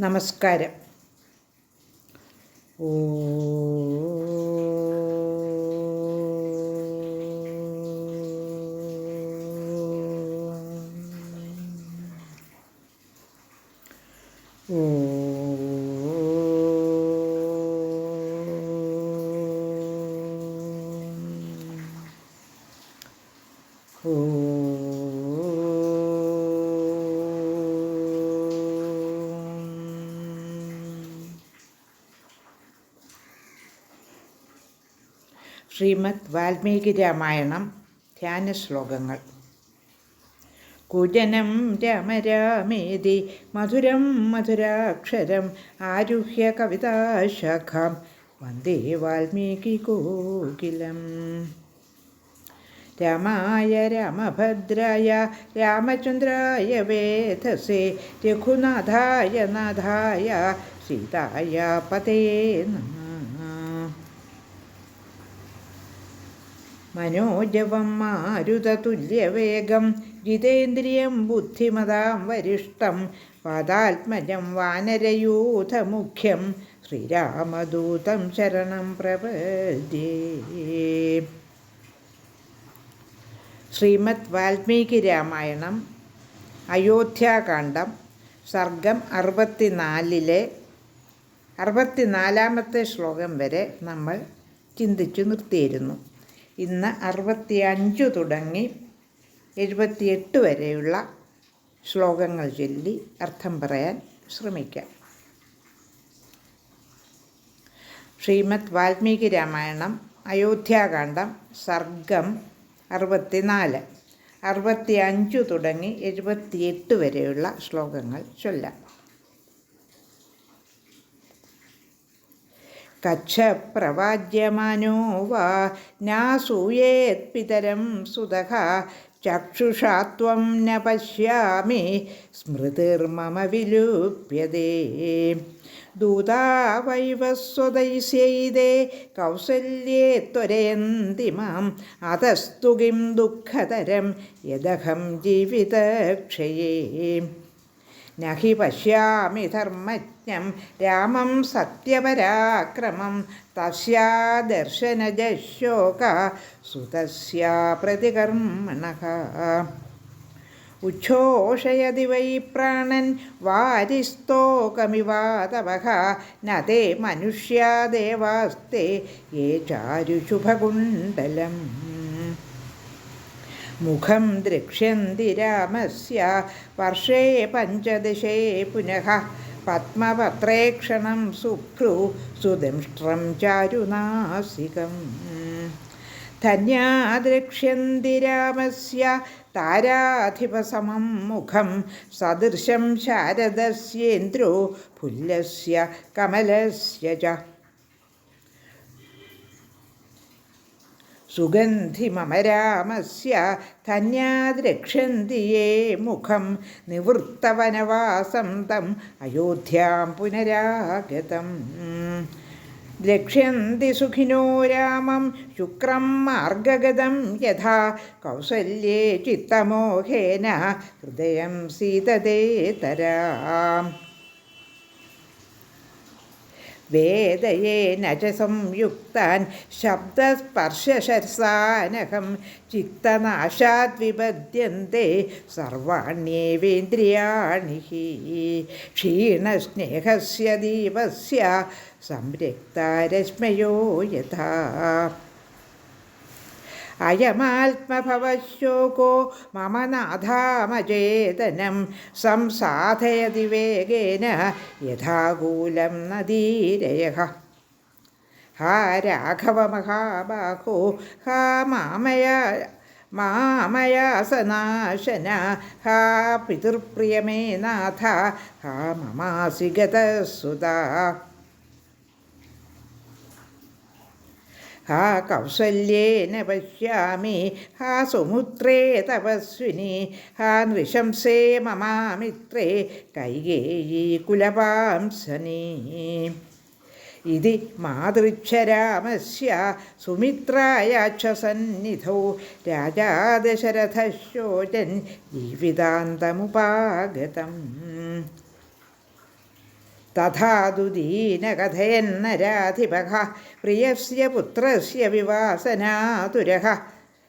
നമസ്കാരം. ഓ. ശ്രീമദ് വാൽമീകി രാമായണം ധ്യാന ശ്ലോകങ്ങൾ കുജനം രാമരാമേതി മധുരം മധുരാക്ഷരം ആരുഹ്യ കവിതാശാഖാം വന്ദേ വാൽമീകി കോകിലം രാമായ രാമഭദ്രായ രാമചന്ദ്രായ വേധസേ രഘുനാഥായ നാഥായ സീതായ പതേ നമ മനോജവം മാരുതതുല്യവേഗം ജിതേന്ദ്രിയം ബുദ്ധിമതാം വരിഷ്ടം പാദാത്മജം വാനരയൂഥമുഖ്യം ശ്രീരാമദൂതം ശരണം പ്രപദ്യേ. ശ്രീമദ് വാൽമീകി രാമായണം അയോധ്യാകാന്ഡം സർഗം അറുപത്തിനാലിലെ അറുപത്തിനാലാമത്തെ ശ്ലോകം വരെ നമ്മൾ ചിന്തിച്ചു നിർത്തിയിരുന്നു. ഇന്ന് അറുപത്തി അഞ്ച് തുടങ്ങി എഴുപത്തിയെട്ട് വരെയുള്ള ശ്ലോകങ്ങൾ ചൊല്ലി അർത്ഥം പറയാൻ ശ്രമിക്കാം. ശ്രീമദ് വാൽമീകി രാമായണം അയോധ്യാകാന്ഡം സർഗം അറുപത്തിനാല്. അറുപത്തി അഞ്ച് തുടങ്ങി എഴുപത്തിയെട്ട് വരെയുള്ള ശ്ലോകങ്ങൾ ചൊല്ലാം. കച്ഛപ്രവാജ്യമാനോ വാ നാസൂയേത്പിതരം സുതഃ ചക്ഷുഷാ ത്വം ന പശ്യാമി സ്മൃതിർമമ വിലുപ്യതേ. ദൂതാവൈവസ്വതൈസ്യൈതേ കൗസല്യേ ത്വരയന്തി മാം അതസ്തുകിം ദുഃഖതരം യദഹം ജീവിതക്ഷയേ. നഹി പശ്യാമി ധർമ്മജ്ഞം രാമം സത്യപരാക്രമം തസ്യാ ദർശനജശോക സുതസ്യാ പ്രതികർമ്മണ. ഉച്ഛോഷയതി വൈ പ്രാണൻ വാരിസ്തോകമിവാതവഹ നേ മനുഷ്യാദേവാസ്തേ യേ ചാരുശുഭകുണ്ടലം മുഖം ദൃക്ഷ്യന്തി രാമസ്യ. വർഷേ പഞ്ചദശേ പുനഃ. പത്മപത്രേക്ഷണം സുക്രു സുദംഷ്ട്രം ചാരുനാസികം ധന്യാ ദ്രക്ഷ്യന്തി രാമസ്യ. താരാധിപസമം മുഖം സദൃശം ശാരദസ്യേന്ദ്രോ. ഫുല്ലസ്യ കമലസ്യ ച. സുഗന്ധിമമരാമസ്യ ധന്യാദ്രക്ഷന്തി യേ മുഖം നിവൃത്തവനവാസം തം അയോധ്യാം പുനരാഗതം. ദ്രക്ഷ്യന്തി സുഖിനോ രാമം ശുക്രം മാർഗഗതം യഥാ കൗസല്യേ ചിത്തമോഹേന ഹൃദയം സീതതേതരാം വേദയേന ച സംയുക്താൻ ശബ്ദസ്പർശശർസാനഹം ചിത്തനാശാത് വിപദ്യന്തെ സർവാണ്യേവേന്ദ്രിയാണി ക്ഷീണസ്നേഹസ്യ ദീപസ്യ സംരക്താരശ്മയോ യഥാ. അയമാത്മഭവശ്യോകോ മമ നാഥാമചേതനം സംസാധയതി വേഗേന യഥാകൂലം നദീരയ ഹാ രാഘവ മഹാബാഹോ ഹാ മാമയ മാമയാസനാശന ഹാ പിതൃപ്രിയമേ നാഥ ഹാ മമാസി ഹാ കൗസല്യേന പശ്യാമി ഹാ സുമുത്രേ തപസ്വിനി ഹാ നൃശംസേ മമാമിത്രേ കൈകേയീ കുലപാംസനീ. ഇതി മാതൃച്ഛരാമസ്യ സുമിത്രായാക്ഷസന്നിധൗ രാജാ ദശരഥശോചൻ ജീവിതാന്തമുപാഗതം. തഥാതു ദീനകഥയന്നരാധിപ പ്രിയസ്യ പുത്രസ്യ വിവാസനാതുരഹ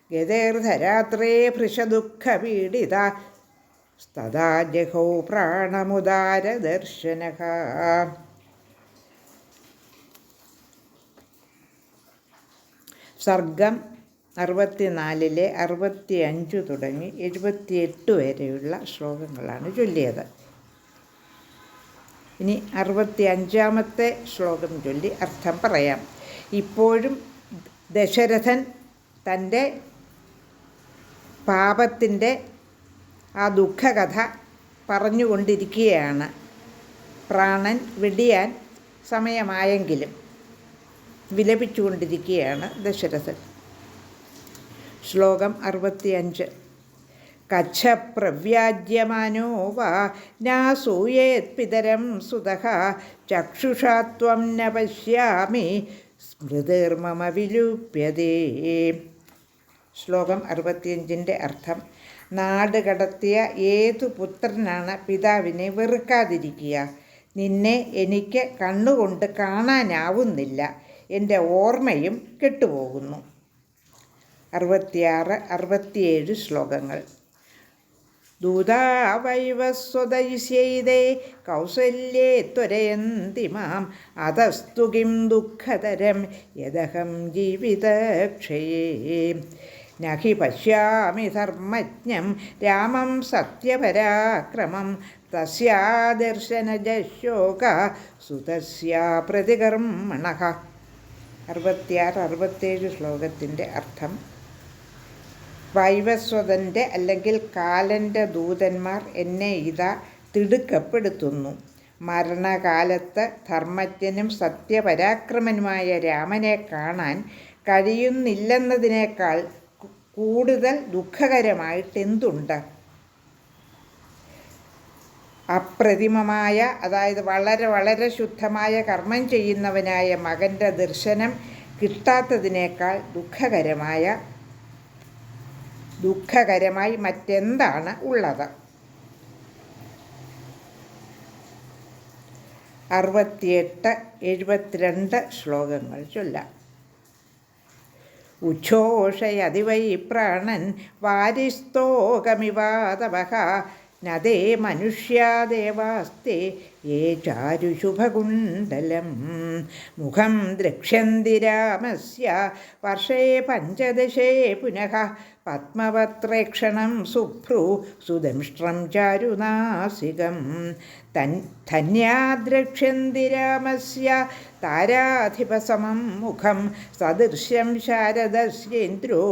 ഗതേർധരാത്രേ ഭൃശദുഃഖപീഡിത തഥാ പ്രാണമുദാരദർശന സർഗം അറുപത്തിനാലിലെ അറുപത്തി അഞ്ച് തുടങ്ങി എഴുപത്തിയെട്ട് വരെയുള്ള ശ്ലോകങ്ങളാണ് ചൊല്ലിയത്. ഇനി അറുപത്തി അഞ്ചാമത്തെ ശ്ലോകം ചൊല്ലി അർത്ഥം പറയാം. ഇപ്പോഴും ദശരഥൻ തന്റെ പാപത്തിന്റെ ആ ദുഃഖകഥ പറഞ്ഞുകൊണ്ടിരിക്കുകയാണ്. പ്രാണൻ വെടിയാൻ സമയമായെങ്കിലും വിലപിച്ചുകൊണ്ടിരിക്കുകയാണ് ദശരഥൻ. ശ്ലോകം അറുപത്തിയഞ്ച്. കച്ഛപ്രവ്യാജ്യമാനോ വാ നാസൂയേത് പിതരം സുതഃ ചക്ഷുഷാ ത്വം ന പശ്യാമി സ്മൃതിർമമ ശ്ലോകം അറുപത്തിയഞ്ചിന്റെ അർത്ഥം നാട് കടത്തിയ ഏതു പുത്രനാണ് പിതാവിനെ വെറുക്കാതിരിക്കുക? നിന്നെ എനിക്ക് കണ്ണുകൊണ്ട് കാണാനാവുന്നില്ല. എന്റെ ഓർമ്മയും കെട്ടുപോകുന്നു. അറുപത്തിയാറ് അറുപത്തിയേഴ് ശ്ലോകങ്ങൾ. ദൂതാവൈവസ്വതൈസ്യൈതേ കൗസല്യേ ത്വരയന്തി മാം. അതസ്തു കിം ദുഃഖതരം യദഹം ജീവിതക്ഷയേ. നഹി പശ്യാമി ധർമ്മജ്ഞം രാമം സത്യപരാക്രമം. തസ്യാദർശനജശോക സുതസ്യാ പ്രതികർമ്മണ. അറുപത്തിയാറ് അറുപത്തേഴ് ശ്ലോകത്തിന്റെ അർത്ഥം വൈവസ്വതന്റെ അല്ലെങ്കിൽ കാലന്റെ ദൂതന്മാർ എന്നെ ഇതാ തിടുക്കപ്പെടുത്തുന്നു. മരണകാലത്ത് ധർമ്മജ്ഞനും സത്യപരാക്രമനുമായ രാമനെ കാണാൻ കഴിയുന്നില്ലെന്നതിനേക്കാൾ കൂടുതൽ ദുഃഖകരമായിട്ടെന്തുണ്ട് അപ്രതിമമായ അതായത് വളരെ വളരെ ശുദ്ധമായ കർമ്മം ചെയ്യുന്നവനായ മകന്റെ ദർശനം കിട്ടാത്തതിനേക്കാൾ ദുഃഖകരമായ ദുഃഖകരമായി മറ്റെന്താണ് ഉള്ളത്? അറുപത്തിയെട്ട് എഴുപത്തിരണ്ട് ശ്ലോകങ്ങൾ ചൊല്ലാം. ഉച്ഛോഷയതിവൈ പ്രാണൻ വാരിസ്തോകമിവാതവ നദേ മനുഷ്യാദേവാസ്തേ യേ ചാരുശുഭകുണ്ടലം മുഖം ദ്രക്ഷ്യന്തി രാമസ്യ വർഷേ പഞ്ചദശേ പുനഃ പത്മവത്രേക്ഷണം സുഭ്രു സുദംഷ്ട്രം ചാരുനാസികം തൻ मुखं രാമസ്യ താരാധിപസമം മുഖം സദൃശ്യം ശാരദസ്യേന്ദ്രോ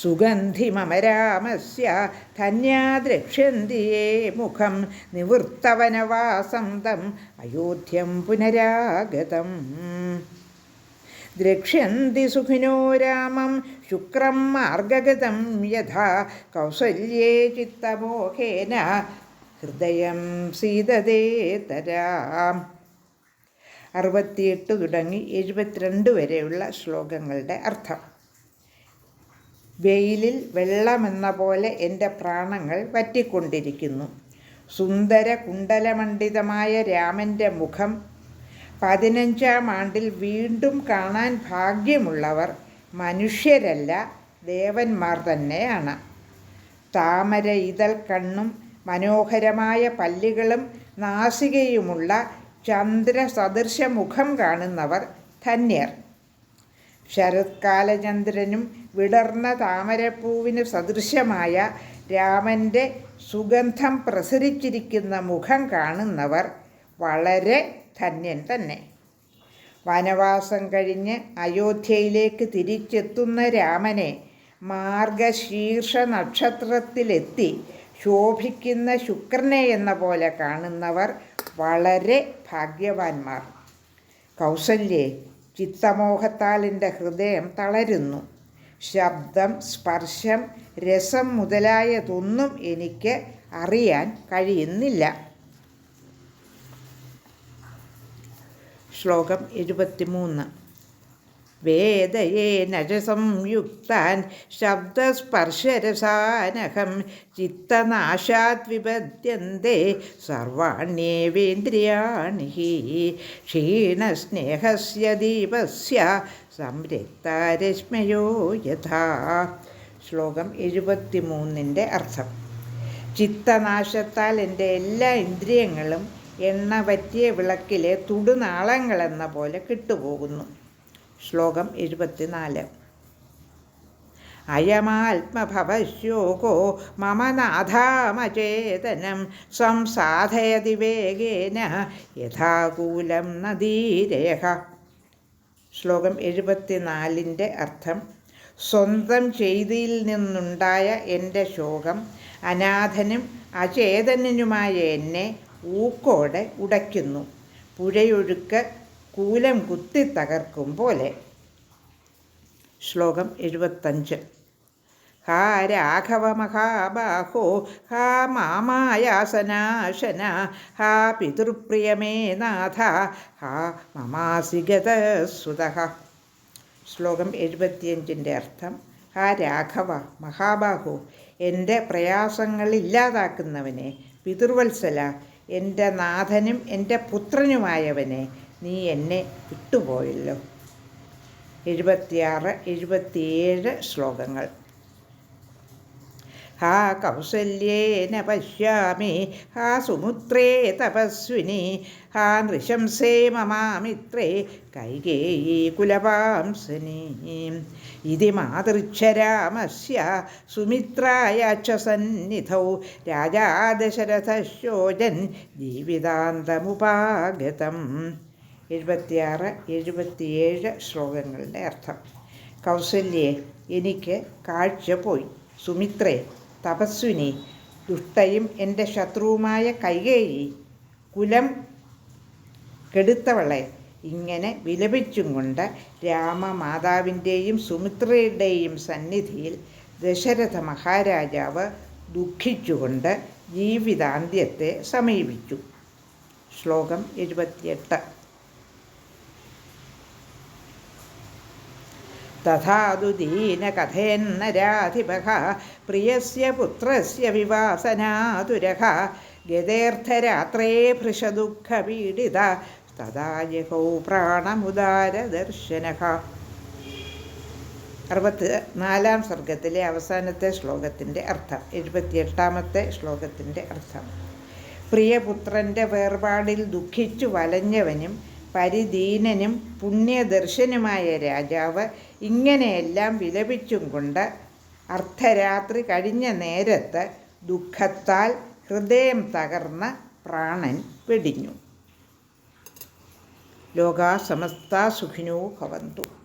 സുഗന്ധിമമരാമസ്യ ധന്യാദ്രക്ഷ്യന്തിയേ മുഖം നിവൃത്തവനവാസം തം അയോധ്യം പുനരാഗതം. ദ്രക്ഷ്യന്തി സുഖിനോ രാമം ശുക്രം മാർഗഗതം യഥാ കൗസല്യേ ചിത്തമോഹേന ഹൃദയം സീതതേതരാം അറുപത്തിയെട്ട് തുടങ്ങി എഴുപത്തിരണ്ട് വരെയുള്ള ശ്ലോകങ്ങളുടെ അർത്ഥം. വെയിലിൽ വെള്ളമെന്ന പോലെ എന്റെ പ്രാണങ്ങൾ വറ്റിക്കൊണ്ടിരിക്കുന്നു. സുന്ദര കുണ്ടലമണ്ഡിതമായ രാമന്റെ മുഖം. പതിനഞ്ചാം ആണ്ടിൽ വീണ്ടും കാണാൻ ഭാഗ്യമുള്ളവർ മനുഷ്യരല്ല ദേവന്മാർ തന്നെയാണ്. താമര ഇതൽ കണ്ണും മനോഹരമായ പല്ലുകളും നാസികയുമുള്ള ചന്ദ്രസദൃശ മുഖം കാണുന്നവർ ധന്യർ. ശരത്കാലചന്ദ്രനും വിടർന്ന താമരപ്പൂവിന് സദൃശമായ രാമന്റെ സുഗന്ധം പ്രസരിച്ചിരിക്കുന്ന മുഖം കാണുന്നവർ വളരെ ധന്യൻ തന്നെ. വനവാസം കഴിഞ്ഞ് അയോധ്യയിലേക്ക് തിരിച്ചെത്തുന്ന രാമനെ മാർഗശീർഷ നക്ഷത്രത്തിലെത്തി ശോഭിക്കുന്ന ശുക്രനെ എന്ന പോലെ കാണുന്നവർ വളരെ ഭാഗ്യവാന്മാർ. കൗസല്യേ ചിത്തമോഹത്താൽ എന്റെ ഹൃദയം തളരുന്നു. ശബ്ദം സ്പർശം രസം മുതലായതൊന്നും എനിക്ക് അറിയാൻ കഴിയുന്നില്ല. ശ്ലോകം എഴുപത്തിമൂന്ന്. വേദയേന നജസംയുക്താൻ സംയുക്താൻ ശബ്ദസ്പർശരസാനഹം ചിത്തനാശാത് വിപദ്യന്തെ സർവാണ്യേവേന്ദ്രിയാണി ഹി. ക്ഷീണസ്നേഹസ്യ ദീപസ്യ സംരക്തരശ്മയോ യഥാ. ശ്ലോകം എഴുപത്തിമൂന്നിന്റെ അർത്ഥം. ചിത്തനാശത്താൽ എന്റെ എല്ലാ ഇന്ദ്രിയങ്ങളും എണ്ണ പറ്റിയ വിളക്കിലെ തുടുനാളങ്ങളെന്ന പോലെ കിട്ടുപോകുന്നു. ശ്ലോകം എഴുപത്തിനാല് അയമാത്മഭവശ്യോകോ മമ നാഥാമചേതനം സംസാധയതി വേഗേന യഥാകൂലം നദീരേഖ. ശ്ലോകം എഴുപത്തിനാലിന്റെ അർത്ഥം സ്വന്തം ചെയ്തിയിൽ നിന്നുണ്ടായ എന്റെ ശോകം അനാഥനും അചേതനനുമായ എന്നെ ഊക്കോടെ ഉടയ്ക്കുന്നു. പുഴയൊഴുക്ക് കൂലം കുത്തി തകർക്കും പോലെ. ശ്ലോകം എഴുപത്തഞ്ച്. ഹാ രാഘവ മഹാബാഹോ ഹാ മാമായാസനാശന ഹാ പിതൃപ്രിയമേ നാഥ ഹാ മമാസിഗത സുതഹ ശ്ലോകം എഴുപത്തിയഞ്ചിന്റെ അർത്ഥം ഹാ രാഘവ മഹാബാഹു എന്റെ പ്രയാസങ്ങൾ ഇല്ലാതാക്കുന്നവനെ പിതൃവത്സല എന്റെ നാഥനും എന്റെ പുത്രനുമായവനെ നീ എന്നെ വിട്ടുപോയല്ലോ. എഴുപത്തിയാറ് എഴുപത്തിയേഴ് ശ്ലോകങ്ങൾ. ഹാ കൗസല്യേന പശ്യാമി ഹാ സുമുത്രേ തപസ്വിനി ഹാ നൃശംസേ മമാമിത്രേ കൈകേയി കുലപാംസനി. ഇതി മാതൃക്ഷരാമസ്യ സുമിത്രായ രാജാ ദശരഥശോചൻ ജീവിതാന്തമുപാഗതം. എഴുപത്തിയാറ് എഴുപത്തിയേഴ് ശ്ലോകങ്ങളുടെ അർത്ഥം. കൗസല്യേ എനിക്ക് കാഴ്ച പോയി. സുമിത്രേ തപസ്വിനി ദുഷ്ടയും എന്റെ ശത്രുവുമായ കൈകേയി. കുലം കെടുത്തവളെ ഇങ്ങനെ വിലപിച്ചും കൊണ്ട് രാമമാതാവിന്റെയും സുമിത്രയുടെയും സന്നിധിയിൽ ദശരഥ മഹാരാജാവ് ദുഃഖിച്ചുകൊണ്ട് ജീവിതാന്ത്യത്തെ സമീപിച്ചു. ശ്ലോകം എഴുപത്തിയെട്ട്. തഥാതു ദീനകഥേന്നരാധിപ പ്രിയസ്യ പുത്രസ്യ വിവാസനാതുരഃ ഗതേർത്ഥരാത്രേ ഭൃഷദുഃഖപീഡിത തഥായകൗ പ്രാണമുദാരദർശന അറുപത്തി നാലാം സർഗത്തിലെ അവസാനത്തെ ശ്ലോകത്തിന്റെ അർത്ഥം എഴുപത്തിയെട്ടാമത്തെ ശ്ലോകത്തിന്റെ അർത്ഥം. പ്രിയപുത്രന്റെ വേർപാടിൽ ദുഃഖിച്ചു വലഞ്ഞവനും പരിദീനനും പുണ്യദർശനുമായ രാജാവ് ഇങ്ങനെയെല്ലാം വിലപിച്ചും കൊണ്ട് അർദ്ധരാത്രി കഴിഞ്ഞ നേരത്ത് ദുഃഖത്താൽ ഹൃദയം തകർന്ന പ്രാണൻ വെടിഞ്ഞു. ലോകാ സമസ്ത സുഖിനോ ഭവന്തു.